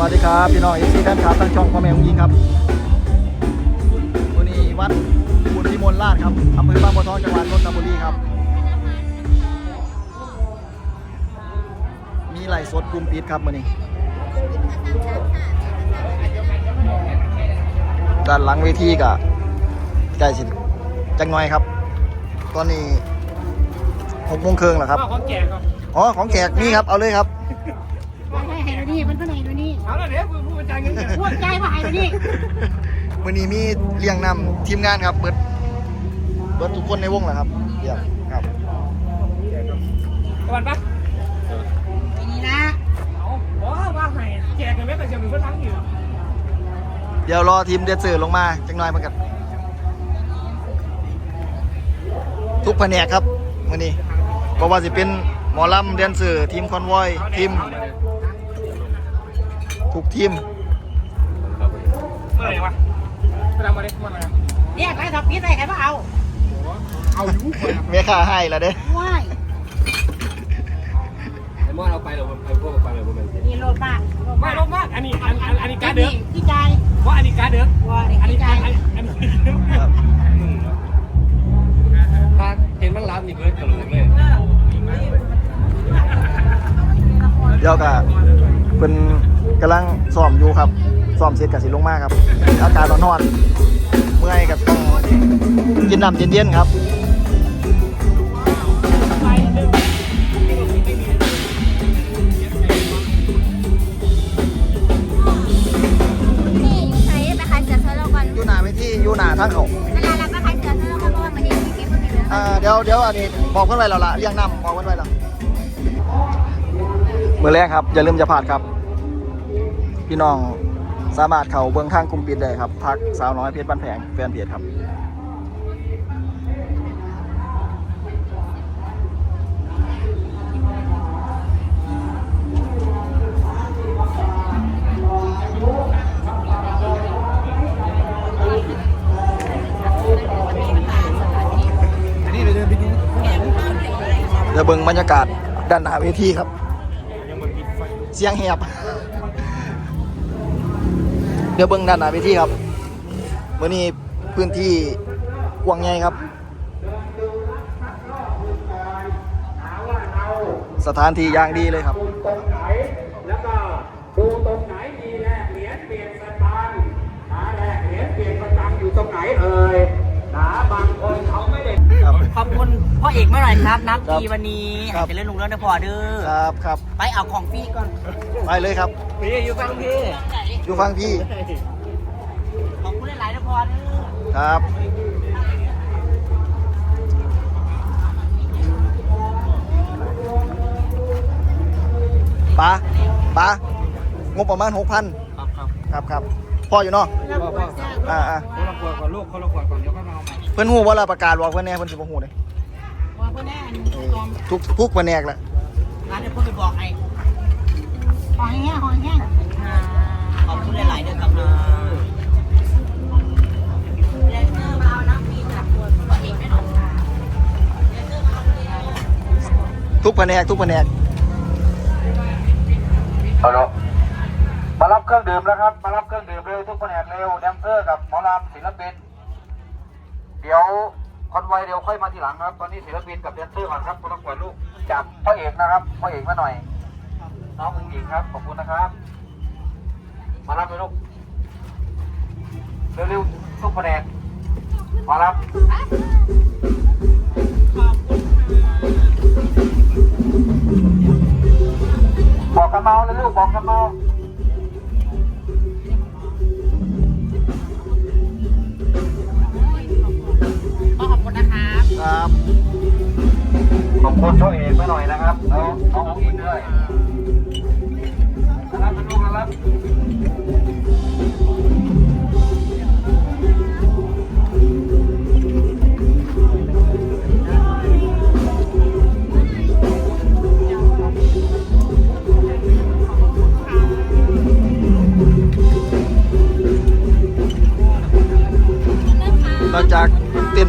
วัสดีครับ พี่น้องเอฟซีแฟนคลับทั้งช่องพ่อแม่ของยิงครับวันนี้วัดบุญพิมลราชครับอำเภอบางบัวทองจังหวัดนนทบุรีครับ มีไหลฟ์สดกลุ่มปิดครับวันนี้ด้านหลังเวทีก็ใกล้สิจังหน่อยครับ ตอนนี้หกโมงครึ่งแล้วครับว่าของแก่ครับอ๋อ ของแขกนี่ครับ เอาเลยครับว่า ให้ให้ดูนี่มันก็ให้ดูนี่เอาละเดี๋ยวผู้ผู้บรรจายเงินเดือนพูดใจว่าให้ดูนี่วันนี้มีเลี้ยงนำทีมงานครับ เบิดเบิดทุกคนในวงแหละครับเยี่ยมครับตะวันปะไอ้นี่นะเอาว่าว่าให้แก่กันไหมแต่จะมีคนทั้งอยู่เดี๋ยวรอทีมเดซเซอร์ลงมาจังหน่อยมันกันทุกแผนกครับวันนี้เพราะว่าสิเป็นหมอลำแดนเซอร์ทีมคอนวอยทีม ทุกทีมเมื่อไหร่วะไปทำมาดิเมื่อไหร่เนี่ยใครทำพิษอะไรใครมาเอา เอาอยู่คนเมียค่าให้แล้วเด้ว้ายไอ้มอเราไปเราไปพวกไปเลยพวกมันนี่โลดมากไม่ลงมาก อันนี้ อันอันอันนี้การเดือดที่ใจว่าอันนี้การเดือดว่าอันนี้ที่ใจอันอันนี้ครับถ้าเห็นมันรับนี่เบิร์ดกระโหลกเลยเดี๋ยวก็เป็น กำลังซ้อมอยู่ครับซ้อมเสร็จกับสิลงมาครับ อากาศร้อนๆเมื่อยกับต้องกินน้ำเย็นๆครับนี่ใช้ไปขายเสือโซโลก่อนยู่หนาไปที่อยู่หนาทางเขาเวลาเราไปขายเสือโซโลก่อเพราะว่ามันยังมีเก็บคนอื่นเลยอ่าเดี๋ยวเดี๋ยวอันนี้บอกเพื่อนไว้แล้วล่ะเรียงนำบอกเพื่อนไว้แล้วมือแรกครับ อย่าลืมจะพลาดครับ พี่น้องสามารถเข้าเบื้องทางกลุ่มปิดได้ครับพักสาวน้อยเพชรบ้านแพงแฟนเพจครับอันนี้เราเดินไปดูเดี๋ยวเบิ่งบรรยากาศด้านหน้าเวทีครับ เสียงแหบ เดี๋ยวเบิ่งด้านหน้าเวทีครับเมื่อนี้พื้นที่กว้างใหญ่ครับ สถานที่ย่างดีเลยครับตรงไหนแล้วก็ดูตรงไหนมีแลกเหรียญเปลี่ยนสตางค์หาแลกเหรียญเปลี่ยนสตางค์อยู่ตรงไหนเอ่ยหาบางคนเขาไม่ได้ ครับ ขอบคุณพ่อเอกเมื่อไหร่ครับนับครับทีวันนี้ครับจะเล่นลุงเรื่องได้พอเด้อครับครับไปเอาของพี่ก่อนไปเลยครับ พี่อยู่ฟังพี่อยู่ฟังพี่ขอบคุณหลายๆนะพอเด้อ ครับ ปะปะงบประมาณหกพันครับครับครับครับพ่ออยู่เนาะพ่อพ่ออ่าอ่าคนละขวดก่อนลูกคนละขวดก่อนเดี๋ยวก็มา เอาใหม่เพื่อนหูว่าเราประกาศบอกเพื่อนแน่เพื่อนสิบหูเลยว่าเพื่อนแน่ยอมทุกทุกแผนกแหละร้านเดี๋ยวเพื่อนไปบอกให้หอยแห้งหอยแห้งขอบคุณหลายๆเด้อครับนะเลเซอร์มาเอาน้ำปีจากตัวพ่อเอกได้หรอเลเซอร์มาเอาเลยทุกแผนกทุกแผนกฮัลโหลมารับเครื่องดื่มแล้วครับ มารับเครื่องดื่มเร็วทุกแผนกเร็วแดนเซอร์กับหมอลำศิลปิน หลังครับ ตอนนี้ศิลปินกับแดนเซอร์ก่อนครับคนละขวดลูกจากพ่อเอกนะครับพ่อเอกมาหน่อย น้องอุ้งอิงครับ ขอบคุณนะครับ มารับเลยลูก เร็วๆทุกแผนกมารับบอกกันเมาเลยลูกบอกกันเมา ครับขอบคุณช่วยเอกไปหน่อยนะครับแล้วน้องอินด้วยนะครับลูกนะครับ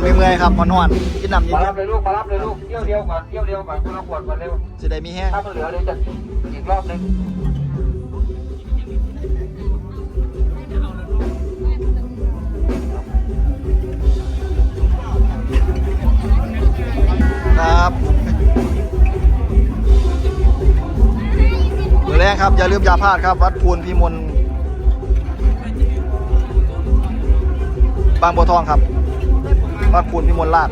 เมื่อยครับนอนๆกินน้ำเย็มารับเลยลูกมารับเลยลูกเที่ยวเดียวก่อนเที่ยวเดียวก่อนคุณละขวดก่อนเร็วจะได้มีแห้งถ้ามันเหลือเดี๋ยวจะอีกรอบหนึงครับ มือแรกครับ อย่าลืมอย่าพลาดครับ วัดพูนพิมลบางบัวทองครับ วัดพูนพิมลราช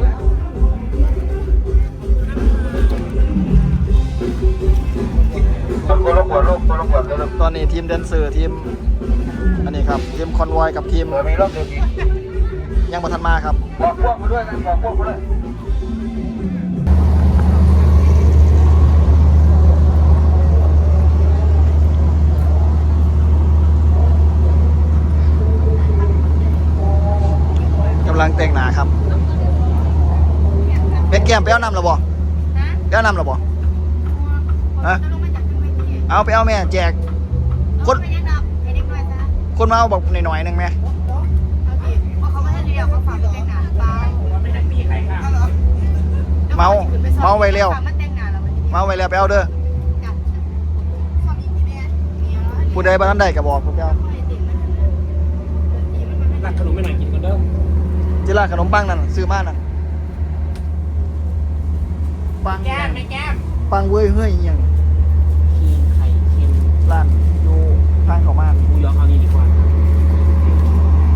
คนคนละขวดลูกคนละขวดเร็วตอนนี้ทีมแดนเซอร์ทีม อันนี้ครับทีมคอนวอยกับทีมๆเผื่อมีรอบเดียวอีกยังบัทันมาครับบอกพวกมาด้วยกันบอกพวกมาด้วยกำลังแต่งหนาครับเบ็ กแก้มไปเอานำหรอบ่ไปเอานำหรอบ่ฮะเอาไปเอาแม่แจก คนคนมาเอาบอกหน่อยๆหนึงแม่เมาเมาไว้เร็วเมาไว้เร็วไปเอาเด้อผู้ใดบ้านใดก็บอกผมไปเอารักขนมไม่หน่อยกินกันเด้อจิร้านขนมปังนั่นซื้อมานั่น ปังแก้มไม่แก้มปังเว้ยเฮ้ยอหยังคีนไข่เค็มร้านอยู่ทางเขามาหมูยอเอานี้ดีกว่า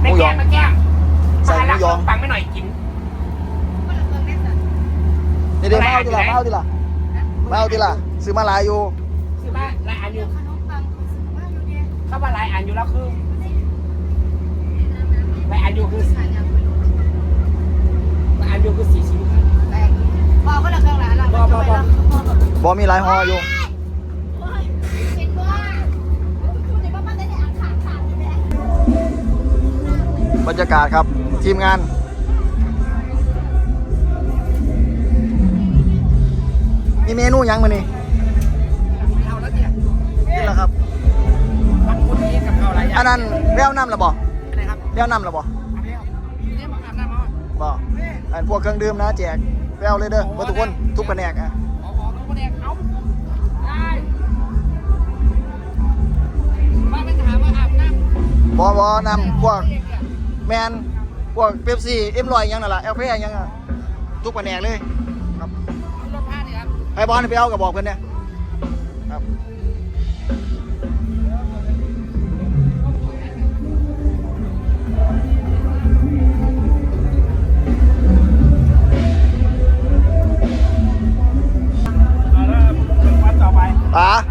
หมูยองไม่แก้มใส่หมูยองฟังไม่หน่อยกินนี่เดี๋ยวมาเอาทีละมาเอาทีละมาเอาทีละซื้อมาหลายอยู่คือว่าหลายอันอยู่เข้ามาหลายอันอยู่แล้วคือหลายอันอยู่คือหลายอันอยู่คือสี่ชิ้น บอกก็แล้วกันละเราบอกบอกบอกบอมีหลายห่ออยู่เห็นว่าคุณในบ้านได้อ่านขาดขาดเลยบรรยากาศครับ ทีมงานมีเมนูหยังมานี่เอาแล้วเนี่ยนี่แหละครับมันคุณนี้กับเอาอะไรอย่างอันนั้นแววน้ำหรอบ่อะไรครับแววน้ำหรอบ่อันนี้นี่มาอาบน้ำมาบ่อันพวกเครื่องดื่มนะแจก แววเลยเด้อเพื่อทุกคนทุกแผนกอะบอขอทุกคนเองเอาได้มาเป็นถามว่าอาบน้ำบอบอนำพวกแมนพวกเป๊ปซี่เอ็มลอยยังนั่นแหละเอลเพยังทุกแผนกเลยครับรถผ้าเนี่ยครับไปบอลไปเอากับบอกเพื่อนเนี่ยครับ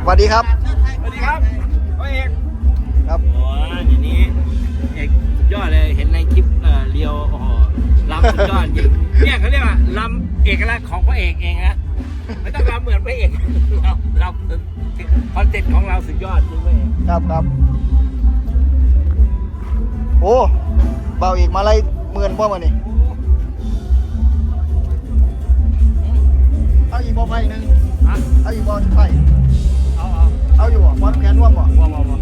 สวัสดีครับ สวัสดีครับพ่อเอกครับ โอ้ยเดี๋ยวนี้เอกสุดยอดเลย เห็นในคลิปเอ่อเรียวโอ้โหลำสุดยอดจริงเนี่ยเขาเรียกว่าลำเอกลักษณ์ของพระเอกเองนะไม่ต้องลำเหมือนพระเอกเราเราคอนเซ็ปต์ของเราสุดยอดจริงพระเอกครับครับโอ้เบาอีกมาไล่หมื่นพ่อมานี่เอาอีกบ่ไฟหนึ่งฮะเอาอีกบ่ไฟ เอาอยู่บ่บอลแขนร่วมบ่บ่บ่